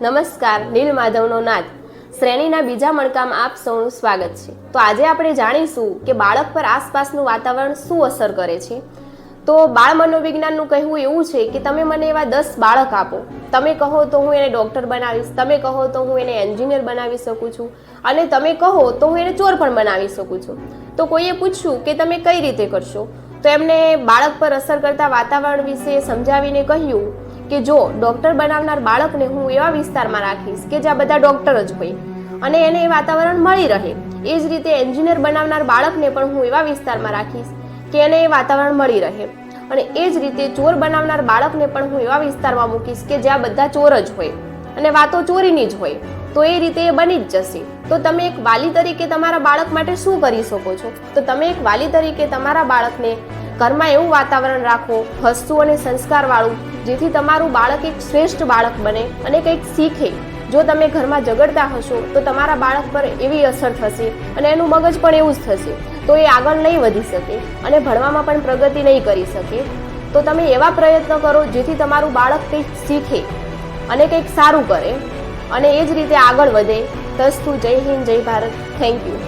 નમસ્કાર, નીલ માધવનો નાદ શ્રેણીના બીજા મણકામાં આપ સૌનું સ્વાગત છે. તો આજે આપણે જાણીશું કે બાળક પર આસપાસનું વાતાવરણ શું અસર કરે છે? તો બાળ મનોવિજ્ઞાનનું કહેવું એવું છે કે તમે મને એવા દસ બાળક આપો. તમે કહો તો હું એને ડૉક્ટર બનાવીશ, તમે કહો તો હું એને એન્જિનિયર બનાવી શકું છું, અને તમે કહો તો હું એને ચોર પણ બનાવી શકું છું. તો કોઈએ પૂછ્યું કે તમે કઈ રીતે કરશો? તો એમને બાળક પર અસર કરતા વાતાવરણ વિશે સમજાવીને કહ્યું કે જો ડોક્ટર બનાવનાર બાળકને હું એવા વિસ્તારમાં રાખીશ કે જ્યાં બધા ડોક્ટર જ હોય અને એને એ વાતાવરણ મળી રહે, એ જ રીતે એન્જિનિયર બનાવનાર બાળકને પણ હું એવા વિસ્તારમાં રાખીશ કે એને એ વાતાવરણ મળી રહે. અને એ જ રીતે ચોર બનાવનાર બાળકને પણ હું એવા વિસ્તારમાં મૂકીશ કે જ્યાં બધા ચોર જ હોય અને વાતો ચોરીની જ હોય, તો એ રીતે એ બની જ જશે. તો તમે એક વાલી તરીકે તમારા બાળક માટે શું કરી શકો છો? તો તમે એક વાલી તરીકે તમારા બાળકને ઘરમાં એવું વાતાવરણ રાખો હસતું અને સંસ્કારવાળું જેથી તમારું બાળક એક શ્રેષ્ઠ બાળક બને અને કંઈક શીખે. જો તમે ઘરમાં ઝઘડતા હશો, તો તમારા બાળક પર એવી અસર થશે અને એનું મગજ પણ એવું જ થશે. તો એ આગળ નહીં વધી શકે અને ભણવામાં પણ પ્રગતિ નહીં કરી શકે. તો તમે એવા પ્રયત્ન કરો જેથી તમારું બાળક કંઈક શીખે અને કંઈક સારું કરે અને એ જ રીતે આગળ વધે. તસ્તુ જય હિન્દ, જય ભારત. Thank you